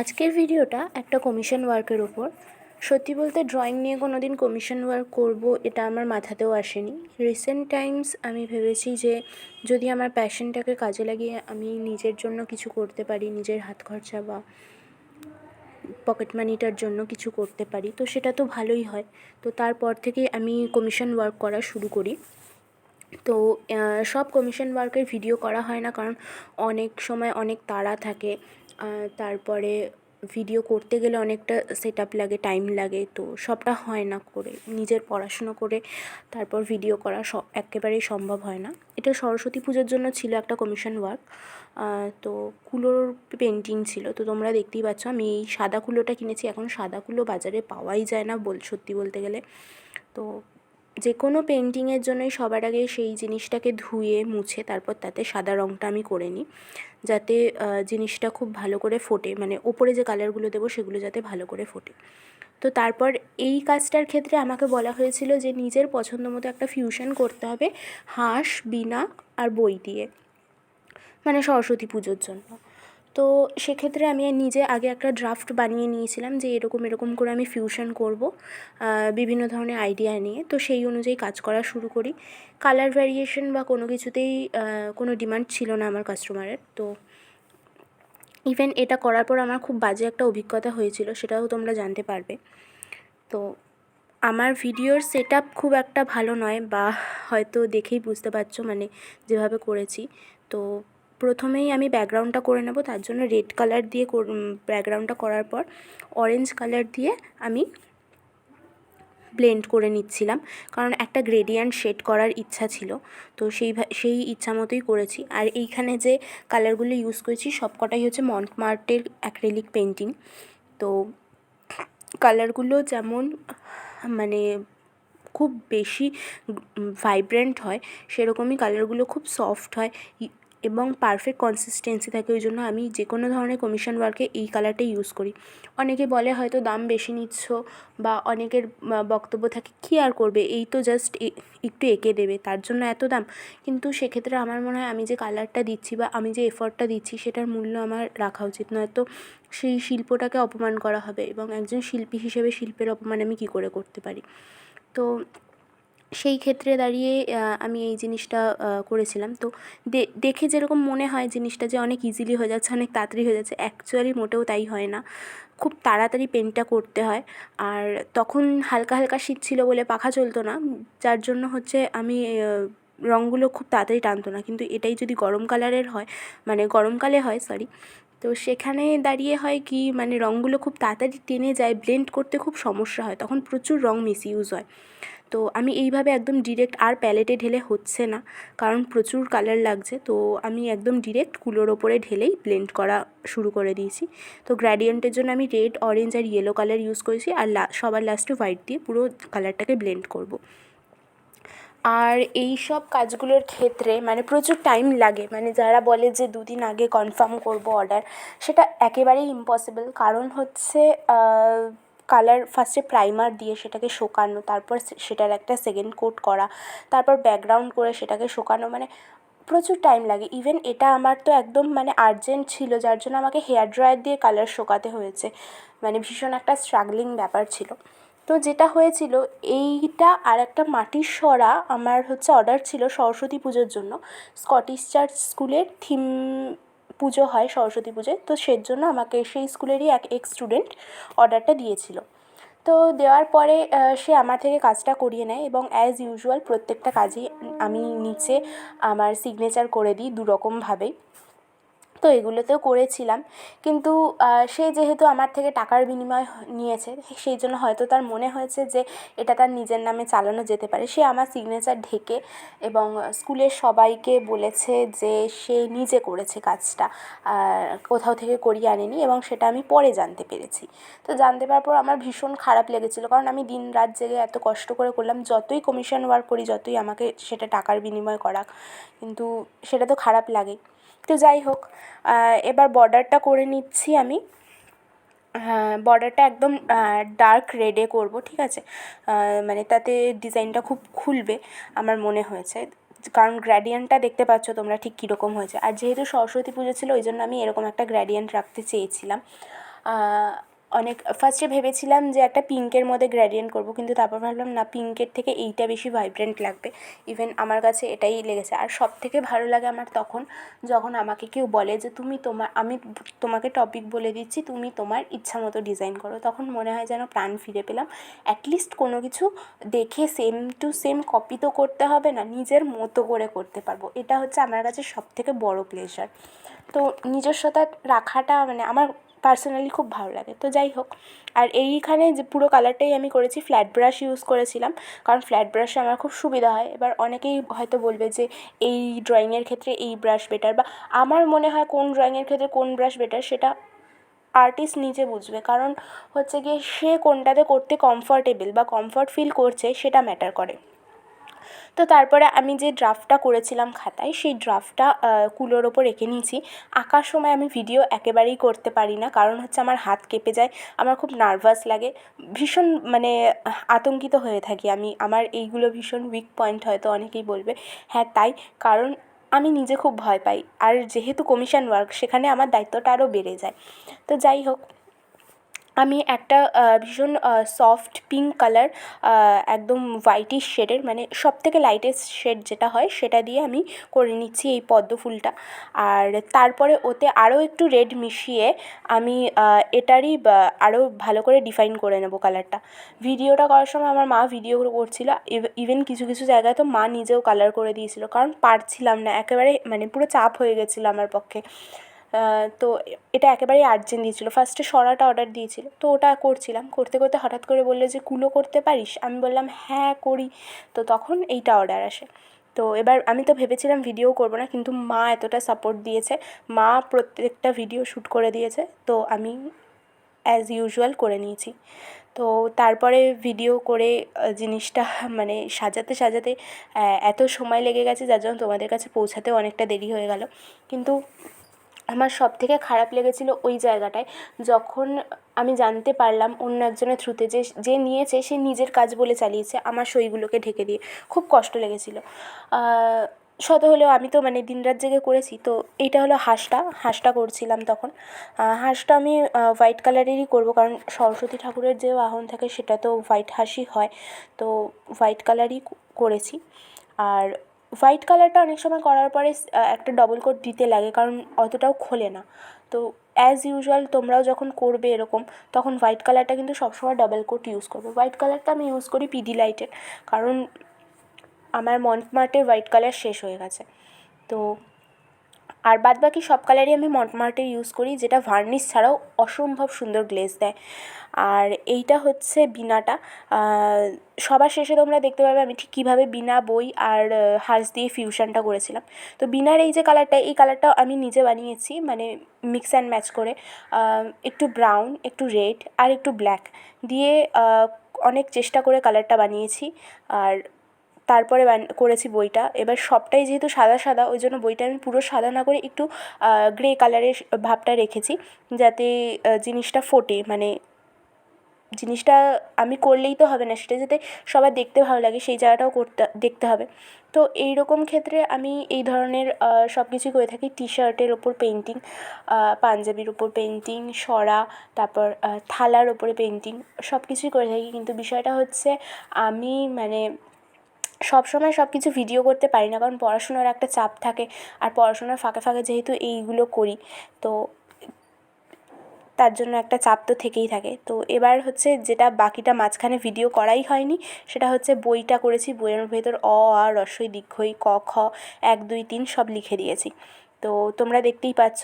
আজকের ভিডিওটা একটা কমিশন ওয়ার্কের ওপর সত্যি বলতে ড্রয়িং নিয়ে কোনো দিন কমিশন ওয়ার্ক করব এটা আমার মাথাতেও আসেনি। রিসেন্ট টাইমস আমি ভেবেছি যে যদি আমার প্যাশনটাকে কাজে লাগিয়ে আমি নিজের জন্য কিছু করতে পারি, নিজের হাত খরচা বা পকেট মানিটার জন্য কিছু করতে পারি, তো সেটা তো ভালোই হয়। তো তারপর থেকে আমি কমিশন ওয়ার্ক করা শুরু করি। তো সব কমিশন ওয়ার্কের ভিডিও করা হয় না কারণ অনেক সময় অনেক তাড়া থাকে। তারপরে ভিডিও করতে গেলে অনেকটা সেট আপ লাগে টাইম লাগে, তো সবটা হয় না করে। নিজের পড়াশুনো করে তারপর ভিডিও করা স, একেবারেই সম্ভব হয় না। এটা সরস্বতী পুজোর জন্য ছিল একটা কমিশন ওয়ার্ক তো কুলোর পেন্টিং ছিল। তো তোমরা দেখতেই পাচ্ছ, আমি এই সাদা কুলোটা কিনেছি। এখন সাদা কুলো বাজারে পাওয়াই যায় না বল, সত্যি বলতে গেলে। তো যে কোনো পেন্টিংয়ের জন্যই সবার আগে সেই জিনিসটাকে ধুয়ে, মুছে, তারপর তাতে সাদা রঙটা আমি করে নিই। যাতে জিনিসটা খুব ভালো করে ফোটে। মানে ওপরে যে কালারগুলো দেবো সেগুলো যাতে ভালো করে ফোটে। তো তারপর এই কাজটার ক্ষেত্রে আমাকে বলা হয়েছিল যে নিজের পছন্দ মতো একটা ফিউশন করতে হবে হাঁস, বীণা আর বই দিয়ে। মানে সরস্বতী পুজোর জন্য। তো সেক্ষেত্রে আমি নিজে আগে একটা ড্রাফট বানিয়ে নিয়েছিলাম যে এরকম এরকম করে আমি ফিউশন করব বিভিন্ন ধরনের আইডিয়া নিয়ে। তো সেই অনুযায়ী কাজ করা শুরু করি। কালার ভ্যারিয়েশন বা কোনো কিছুতেই কোনো ডিমান্ড ছিল না আমার কাস্টমারের তো ইভেন এটা করার পর আমার খুব বাজে একটা অভিজ্ঞতা হয়েছিল, সেটাও তোমরা জানতে পারবে। তো আমার ভিডিওর সেট খুব একটা ভালো নয় বা হয়তো দেখেই বুঝতে পারছ মানে যেভাবে করেছি। তো প্রথমেই আমি ব্যাকগ্রাউন্ডটা করে নেব, তার জন্য রেড কালার দিয়ে ব্যাকগ্রাউন্ডটা করার পর অরেঞ্জ কালার দিয়ে আমি ব্লেন্ড করে নিচ্ছিলাম। কারণ একটা গ্রেডিয়ান্ট শেড করার ইচ্ছা ছিল, তো সেই সেই ইচ্ছা মতোই করেছি। আর এইখানে যে কালারগুলো ইউজ করেছি সব কটাই হচ্ছে মন্টমার্টের অ্যাক্রেলিক পেন্টিং তো কালারগুলো যেমন মানে খুব বেশি ভাইব্রেন্ট হয়, সেরকমই কালারগুলো খুব সফট হয় এবং পারফেক্ট কনসিস্টেন্সি থাকে, ওই জন্য আমি যে কোনো ধরনের কমিশন ওয়ার্কে এই কালারটাই ইউজ করি। অনেকে বলে হয়তো দাম বেশি নিচ্ছ বা অনেকের বক্তব্য থাকে, কী আর করবে? এই তো জাস্ট একটু এঁকে দেবে, তার জন্য এত দাম। কিন্তু সেক্ষেত্রে আমার মনে হয় আমি যে কালারটা দিচ্ছি বা আমি যে এফর্টটা দিচ্ছি, সেটার মূল্য আমার রাখা উচিত। নয়তো সেই শিল্পটাকে অপমান করা হবে এবং একজন শিল্পী হিসেবে শিল্পের অপমান আমি কী করে করতে পারি? তো সেই ক্ষেত্রে দাঁড়িয়ে আমি এই জিনিসটা করেছিলাম। তো দেখে যেরকম মনে হয় জিনিসটা যে অনেক ইজিলি হয়ে যাচ্ছে, অনেক তাড়াতাড়ি হয়ে যাচ্ছে অ্যাকচুয়ালি মোটেও তাই হয় না। খুব তাড়াতাড়ি পেন্টটা করতে হয়। আর তখন হালকা হালকা শীত ছিল বলে পাখা চলতো না। যার জন্য হচ্ছে আমি রঙগুলো খুব তাড়াতাড়ি টানতো না। কিন্তু এটাই যদি গরম কালারের হয় মানে গরমকালে হয় সরি তো সেখানে দাঁড়িয়ে হয় কি মানে রঙগুলো খুব তাড়াতাড়ি টেনে যায় ব্লেন্ড করতে খুব সমস্যা হয়, তখন প্রচুর রঙ মিসইউজ হয়। তো আমি এইভাবে একদম ডিরেক্ট আর প্যালেটে ঢেলে হচ্ছে না, কারণ প্রচুর কালার লাগছে, তো আমি একদম ডিরেক্ট কুলোর ওপরে ঢেলেই ব্লেন্ড করা শুরু করে দিয়েছি। তো গ্র্যাডিয়েন্টের জন্য আমি রেড অরেঞ্জ আর ইয়েলো কালার ইউজ করেছি, আর সবার লাস্টে হোয়াইট দিয়ে পুরো কালারটাকে ব্লেন্ড করব। আর এই সব কাজগুলোর ক্ষেত্রে মানে প্রচুর টাইম লাগে। মানে যারা বলে যে দুদিন আগে কনফার্ম করব অর্ডার সেটা একেবারেই ইম্পসিবল কারণ হচ্ছে কালার ফার্স্টে প্রাইমার দিয়ে সেটাকে শোকানো, তারপর সেটার একটা সেকেন্ড কোট করা, তারপর ব্যাকগ্রাউন্ড করে সেটাকে শোকানো মানে প্রচুর টাইম লাগে। ইভেন এটা আমার তো একদম মানে আর্জেন্ট ছিল, যার জন্য আমাকে হেয়ার ড্রায়ার দিয়ে কালার শোকাতে হয়েছে। মানে ভীষণ একটা স্ট্রাগলিং ব্যাপার ছিল। তো যেটা হয়েছিল, এইটা আর একটা মাটির সরা আমার হচ্ছে অর্ডার ছিল সরস্বতী পুজোর জন্য। স্কটিশ চার্চ স্কুলের থিম পুজো হয় সরস্বতী পুজোয়, তো সেজন্য আমাকে সেই স্কুলেরই এক এক্স স্টুডেন্ট অর্ডারটা দিয়েছিল। তো দেওয়ার পরে সে আমার থেকে কাজটা করিয়ে নেয় এবং অ্যাজ ইউজুয়াল প্রত্যেকটা কাজই আমি নিচে আমার সিগনেচার করে দিই দুরকমভাবেই। তো এগুলোতেও করেছিলাম। কিন্তু সে যেহেতু আমার থেকে টাকার বিনিময় নিয়েছে, সেই জন্য হয়তো তার মনে হয়েছে যে এটা তার নিজের নামে চালানো যেতে পারে। সে আমার সিগনেচার ঢেকে এবং স্কুলের সবাইকে বলেছে যে সে নিজে করেছে কাজটা কোথাও থেকে করিয়ে আনেনি এবং সেটা আমি পরে জানতে পেরেছি। তো জানতে পারার পর আমার ভীষণ খারাপ লেগেছিলো, কারণ আমি দিন রাত জেগে এত কষ্ট করে করলাম, যতই কমিশন ওয়ার্ক করি, যতই আমাকে সেটা টাকার বিনিময় করা কিন্তু সেটা তো খারাপ লাগেই। তো যাই হোক এবার বর্ডারটা করে নিচ্ছি আমি। হ্যাঁ বর্ডারটা একদম ডার্ক রেডে করব, ঠিক আছে? মানে তাতে ডিজাইনটা খুব খুলবে আমার মনে হয়েছে। কারণ গ্র্যাডিয়েন্টটা দেখতে পাচ্ছ তোমরা ঠিক কীরকম হয়েছে। আর যেহেতু সরস্বতী পুজো ছিল, ওই জন্য আমি এরকম একটা গ্র্যাডিয়েন্ট রাখতে চেয়েছিলাম। অনেক ফার্স্টে ভেবেছিলাম যে একটা পিঙ্কের মধ্যে গ্র্যাডিয়েন্ট করব, কিন্তু তারপর ভাবলাম, না পিঙ্কের থেকে এইটা বেশি ভাইব্রেন্ট লাগবে। ইভেন আমার কাছে এটাই লেগেছে। আর সব থেকে ভালো লাগে আমার তখন যখন আমাকে কেউ বলে যে, তুমি তোমার আমি তোমাকে টপিক বলে দিচ্ছি, তুমি তোমার ইচ্ছা মতো ডিজাইন করো। তখন মনে হয় যেন প্রাণ ফিরে পেলাম। অ্যাটলিস্ট কোনো কিছু দেখে সেম টু সেম কপি তো করতে হবে না, নিজের মতো করে করতে পারব। এটা হচ্ছে আমার কাছে সব থেকে বড়ো প্লেজার তো নিজস্বতা রাখাটা মানে আমার পার্সোনালি খুব ভালো লাগে। তো যাই হোক, আর এইখানে যে পুরো কালারটাই আমি করেছি ফ্ল্যাট ব্রাশ ইউজ করেছিলাম। কারণ ফ্ল্যাট ব্রাশে আমার খুব সুবিধা হয়। এবার অনেকেই হয়তো বলবে যে, এই ড্রয়িংয়ের ক্ষেত্রে এই ব্রাশ বেটার বা আমার মনে হয় কোন ড্রয়িংয়ের ক্ষেত্রে কোন ব্রাশ বেটার সেটা আর্টিস্ট নিজে বুঝবে। কারণ হচ্ছে গিয়ে সে কোনটাতে করতে কমফর্টেবল বা কমফর্ট ফিল করছে, সেটা ম্যাটার করে। তো তারপরে আমি যে ড্রাফটটা করেছিলাম খাতায়, সেই ড্রাফটটা কুলোর ওপর রেখে নিয়েছি। আঁকার সময় আমি ভিডিও একেবারেই করতে পারি না, কারণ হচ্ছে আমার হাত কেঁপে যায়, আমার খুব নার্ভাস লাগে। ভীষণ মানে আতঙ্কিত হয়ে থাকি আমি। আমার এইগুলো ভীষণ উইক পয়েন্ট হয়তো অনেকেই বলবে। হ্যাঁ তাই। কারণ আমি নিজে খুব ভয় পাই। আর যেহেতু কমিশন ওয়ার্ক সেখানে আমার দায়িত্বটা আরও বেড়ে যায়। তো যাই হোক আমি একটা ভীষণ সফট পিঙ্ক কালার একদম হোয়াইটিশ শেডের মানে সব থেকে লাইটেস্ট শেড যেটা হয় সেটা দিয়ে আমি করে নিচ্ছি এই পদ্ম ফুলটা। আর তারপরে ওতে আরও একটু রেড মিশিয়ে আমি এটারই আরও ভালো করে ডিফাইন করে নেব কালারটা ভিডিওটা করার সময় আমার মা ভিডিও করছিল ইভেন কিছু কিছু জায়গায় তো মা নিজেও কালার করে দিয়েছিলো, কারণ পারছিলাম না, একেবারে মানে পুরো চাপ হয়ে গেছিল আমার পক্ষে। তো এটা একেবারেই আর্জেন্ট দিয়েছিলো। ফার্স্টে সরাটা অর্ডার দিয়েছিলো। তো ওটা করছিলাম। করতে করতে হঠাৎ করে বলল যে কুলো করতে পারিস? আমি বললাম হ্যাঁ করি। তো তখন এইটা অর্ডার আসে। তো এবার আমি তো ভেবেছিলাম ভিডিও করব না, কিন্তু মা এতটা সাপোর্ট দিয়েছে। মা প্রত্যেকটা ভিডিও শ্যুট করে দিয়েছে। তো আমি অ্যাজ ইউজুয়াল করে নিয়েছি। তো তারপরে ভিডিও করে জিনিসটা মানে সাজাতে সাজাতে এত সময় লেগে গেছে, যার জন্য তোমাদের কাছে পৌঁছাতেও অনেকটা দেরি হয়ে গেল। কিন্তু আমার সবথেকে খারাপ লেগেছিলো ওই জায়গাটায়, যখন আমি জানতে পারলাম অন্য একজনের থ্রুতে যে যে নিয়েছে, সে নিজের কাজ বলে চালিয়েছে আমার সইগুলোকে ঢেকে দিয়ে। খুব কষ্ট লেগেছিলো। শত হলেও আমি তো মানে দিন রাত জেগে করেছি, তো এইটা হলো হাঁসটা হাঁসটা করছিলাম তখন। হাঁসটা আমি হোয়াইট কালারেরই করব, কারণ সরস্বতী ঠাকুরের যে বাহন থাকে সেটা তো হোয়াইট হাঁসই হয়। তো হোয়াইট কালারই করেছি। আর হোয়াইট কালারটা অনেক সময় করার পরে একটা ডবল কোট দিতে লাগে, কারণ অতটাও খোলে না। তো অ্যাজ ইউজুয়াল তোমরাও যখন করবে এরকম, তখন হোয়াইট কালারটা কিন্তু সবসময় ডবল কোট ইউজ করবে। হোয়াইট কালারটা আমি ইউজ করি পিডি লাইটের কারণ আমার মন্টমার্টের হোয়াইট কালার শেষ হয়ে গেছে। তো আর বাদ বাকি সব কালারই আমি মন্টমার্টের ইউজ করি, যেটা ভার্নিশ ছাড়াও অসম্ভব সুন্দর গ্লেজ দেয়। আর এইটা হচ্ছে বিনাটা সবার শেষে তোমরা দেখতে পাবে আমি ঠিক কীভাবে বিনা বই আর হাঁস দিয়ে ফিউশনটা করেছিলাম। তো বিনার এই যে কালারটা এই কালারটাও আমি নিজে বানিয়েছি মানে মিক্স অ্যান্ড ম্যাচ করে। একটু ব্রাউন একটু রেড আর একটু ব্ল্যাক দিয়ে অনেক চেষ্টা করে কালারটা বানিয়েছি। আর তারপরে করেছি বইটা। এবার সবটাই যেহেতু সাদা সাদা, ওই জন্য বইটা আমি পুরো সাদা না করে একটু গ্রে কালারের ভাবটা রেখেছি, যাতে জিনিসটা ফোটে। মানে জিনিসটা আমি করলেই তো হবে না, সেটা যাতে সবার দেখতে ভালো লাগে, সেই জায়গাটাও করতে, দেখতে হবে। তো এই রকম ক্ষেত্রে আমি এই ধরনের সব কিছুই করে থাকি। টি শার্টের ওপর পেন্টিং পাঞ্জাবির ওপর পেন্টিং সরা, তারপর থালার ওপরে পেন্টিং সব কিছুই করে থাকি। কিন্তু বিষয়টা হচ্ছে, আমি মানে সব সময় সব কিছু ভিডিও করতে পারি না, কারণ পড়াশুনোর একটা চাপ থাকে আর পড়াশোনার ফাঁকে ফাঁকে যেহেতু এইগুলো করি, তো তার জন্য একটা চাপ তো থেকেই থাকে। তো এবার হচ্ছে যেটা বাকিটা মাঝখানে ভিডিও করাই হয়নি, সেটা হচ্ছে বইটা করেছি, বইয়ের ভেতর অ, আ, রস্বই দীর্ঘই ক, খ, এক, দুই, তিন সব লিখে দিয়েছি। তো তোমরা দেখতেই পাচ্ছ।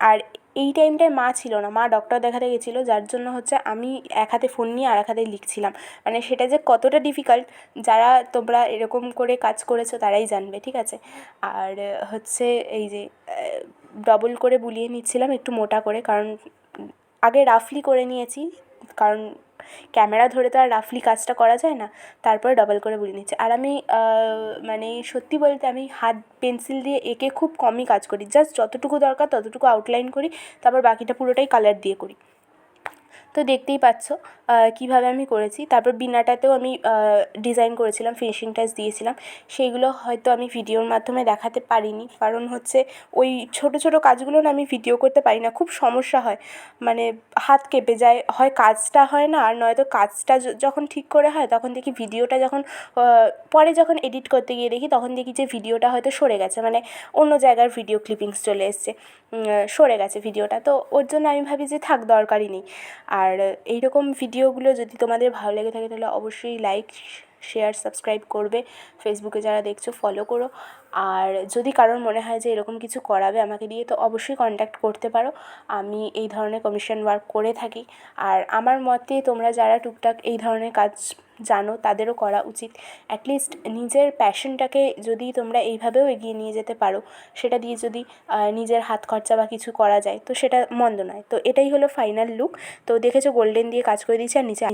আর এই টাইমটায় মা ছিল না। মা ডক্টর দেখাতে গেছিল, যার জন্য হচ্ছে আমি এক হাতে ফোন নিয়ে আর এক হাতে লিখছিলাম। মানে সেটা যে কতটা ডিফিকাল্ট যারা তোমরা এরকম করে কাজ করেছ তারাই জানবে, ঠিক আছে? আর হচ্ছে এই যে ডবল করে বুলিয়ে নিচ্ছিলাম একটু মোটা করে, কারণ আগে রাফলি করে নিয়েছি, কারণ ক্যামেরা ধরে তো আর রাফলি কাজটা করা যায় না, তারপরে ডবল করে বুলিয়ে নিচ্ছে। আর আমি মানে সত্যি বলতে আমি হাত পেন্সিল দিয়ে এঁকে খুব কমই কাজ করি। জাস্ট যতটুকু দরকার ততটুকু আউটলাইন করি, তারপর বাকিটা পুরোটাই কালার দিয়ে করি। তো দেখতেই পাচ্ছ কীভাবে আমি করেছি। তারপর বিনাটাতেও আমি ডিজাইন করেছিলাম ফিনিশিং টাচ দিয়েছিলাম। সেইগুলো হয়তো আমি ভিডিওর মাধ্যমে দেখাতে পারিনি। কারণ হচ্ছে ওই ছোটো ছোটো কাজগুলো না আমি ভিডিও করতে পারি না। খুব সমস্যা হয়। মানে হাত কেঁপে যায়। হয় কাজটা হয় না, আর নয়তো কাজটা যখন ঠিক করে হয়, তখন দেখি ভিডিওটা যখন পরে যখন এডিট করতে গিয়ে দেখি, তখন দেখি যে ভিডিওটা হয়তো সরে গেছে। মানে অন্য জায়গার ভিডিও ক্লিপিংস চলে এসছে। সরে গেছে ভিডিওটা তো ওর জন্য আমি ভাবি যে থাক, দরকারই নেই। আর এই রকম ভিডিওগুলো যদি তোমাদের ভালো লেগে থাকে তাহলে অবশ্যই লাইক শেয়ার, সাবস্ক্রাইব করবে। ফেসবুকে যারা দেখছ ফলো করো। আর যদি কারোর মনে হয় যে এরকম কিছু করাবে আমাকে দিয়ে, তো অবশ্যই কন্ট্যাক্ট করতে পারো। আমি এই ধরনের কমিশন ওয়ার্ক করে থাকি। আর আমার মতে, তোমরা যারা টুকটাক এই ধরনের কাজ জানো, তাদেরও করা উচিত। অ্যাটলিস্ট নিজের প্যাশনটাকে যদি তোমরা এইভাবেও এগিয়ে নিয়ে যেতে পারো, সেটা দিয়ে যদি নিজের হাত খরচা বা কিছু করা যায়, তো সেটা মন্দ নয়। তো এটাই হলো ফাইনাল লুক তো দেখেছ গোল্ডেন দিয়ে কাজ করে দিয়েছি, আর নিচে